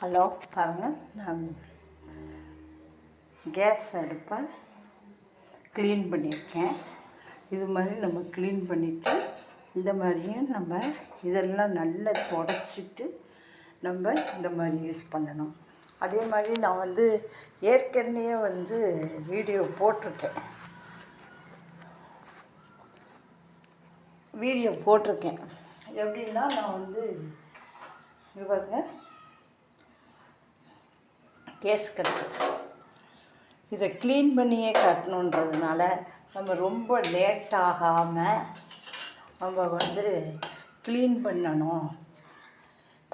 Hello பாருங்கள் நான் case அடுப்பை க்ளீன் பண்ணியிருக்கேன். இது மாதிரி நம்ம க்ளீன் பண்ணிவிட்டு இந்த மாதிரியும் நம்ம இதெல்லாம் நல்லா தொடச்சிட்டு நம்ம இந்த மாதிரி யூஸ் பண்ணணும். அதே மாதிரி நான் வந்து ஏற்கனவே வந்து வீடியோ போட்டிருக்கேன். வீடியோ போட்டிருக்கேன். எப்படின்னா நான் வந்து பாருங்கள் கேஸ் கட்டு இதை க்ளீன் பண்ணியே கட்டணுன்றதுனால நம்ம ரொம்ப லேட் ஆகாமல் நம்ம வந்து க்ளீன் பண்ணணும்.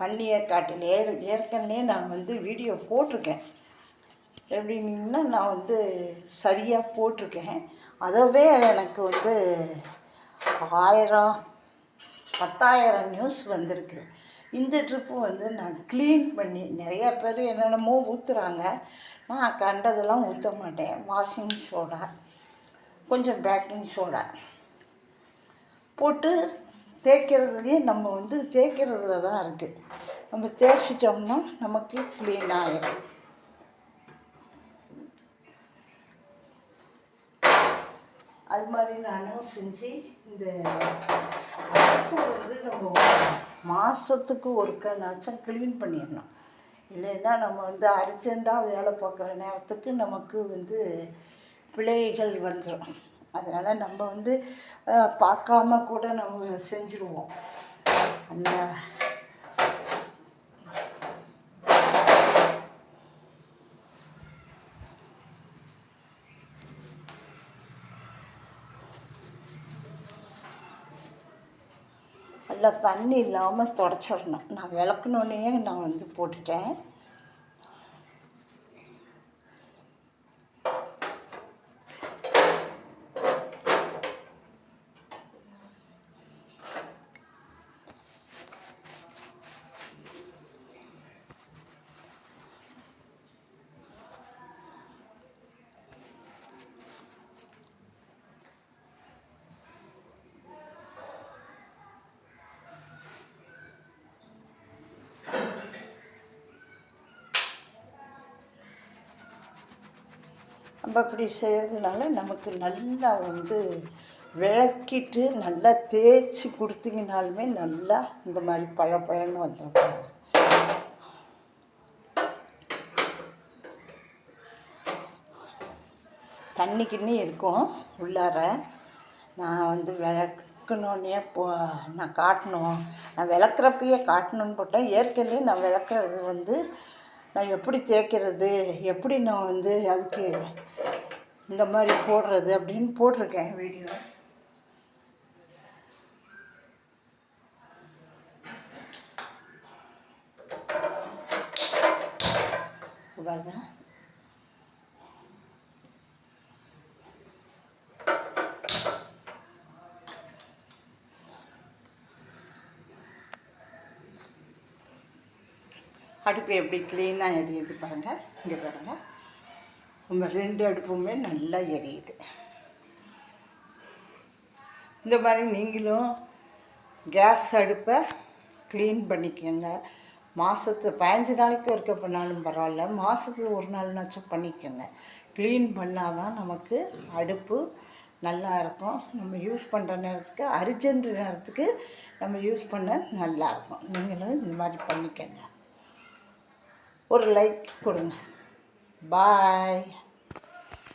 பண்ணியே காட்டில் ஏ ஏற்கனவே நான் வந்து வீடியோ போட்டிருக்கேன். எப்படின்னா நான் வந்து சரியாக போட்டிருக்கேன். அதவே எனக்கு வந்து ஆயிரம் பத்தாயிரம் நியூஸ் வந்திருக்கு. இந்த ட்ரிப்பு வந்து நான் க்ளீன் பண்ணி நிறையா பேர் என்னென்னமோ ஊற்றுறாங்க நான் கண்டதெல்லாம் ஊற்ற மாட்டேன். வாஷிங் சோடா கொஞ்சம் பேக்கிங் சோடா போட்டு தேய்க்கிறதுலேயே நம்ம வந்து தேய்க்கிறதுல தான் இருக்குது நம்ம தேய்ச்சிட்டோம்னா நமக்கு க்ளீன் ஆகிடும் அது மாதிரி நானும் செஞ்சு இந்த அடுப்பு வந்து நம்ம மாதத்துக்கு ஒருக்கனாச்சும் க்ளீன் பண்ணிடணும். இல்லைன்னா நம்ம வந்து அர்ஜெண்ட்டாக வேலை பார்க்குற நேரத்துக்கு நமக்கு வந்து பிழைகள் வந்துடும் அதனால் நம்ம வந்து பார்க்காம கூட நம்ம செஞ்சுருவோம். அந்த நல்லா தண்ணி இல்லாமல் தொடச்சிடணும். நான் விளக்குனோடனே நான் வந்து போட்டுட்டேன். நம்ம அப்படி செய்கிறதுனால நமக்கு நல்லா வந்து விளக்கிட்டு நல்லா தேய்ச்சி கொடுத்தீங்கனாலுமே நல்லா இந்த மாதிரி பழ பழன்னு வந்துடும் தண்ணி கிண்ணி இருக்கும் உள்ளார. நான் வந்து விளக்கணுன்னே போ நான் காட்டணும். நான் விளக்குறப்பயே காட்டணுன்னு போட்டேன். ஏற்கனவே நான் விளக்குறது வந்து நான் எப்படி தேய்க்கிறது எப்படி நான் வந்து அதுக்கு இந்த மாதிரி போடுறது அப்படின்னு போட்டிருக்கேன் வீடியோ. பாருங்க அடுப்பு எப்படி க்ளீனாக எரியுது பாருங்கள் இங்கே பாருங்கள் நம்ம ரெண்டு அடுப்புமே நல்லா எரியுது. இந்த மாதிரி நீங்களும் கேஸ் அடுப்பை க்ளீன் பண்ணிக்கோங்க. மாதத்து பதினஞ்சு நாளைக்கு இருக்க பண்ணாலும் பரவாயில்ல. மாதத்துக்கு ஒரு நாள்னாச்சும் பண்ணிக்கோங்க. க்ளீன் பண்ணால் தான் நமக்கு அடுப்பு நல்லா இருக்கும். நம்ம யூஸ் பண்ணுற நேரத்துக்கு அர்ஜென்ட் நேரத்துக்கு நம்ம யூஸ் பண்ண நல்லா இருக்கும். நீங்களும் இந்த மாதிரி பண்ணிக்கோங்க. ஒரு லைக் கொடுங்க. பாய்.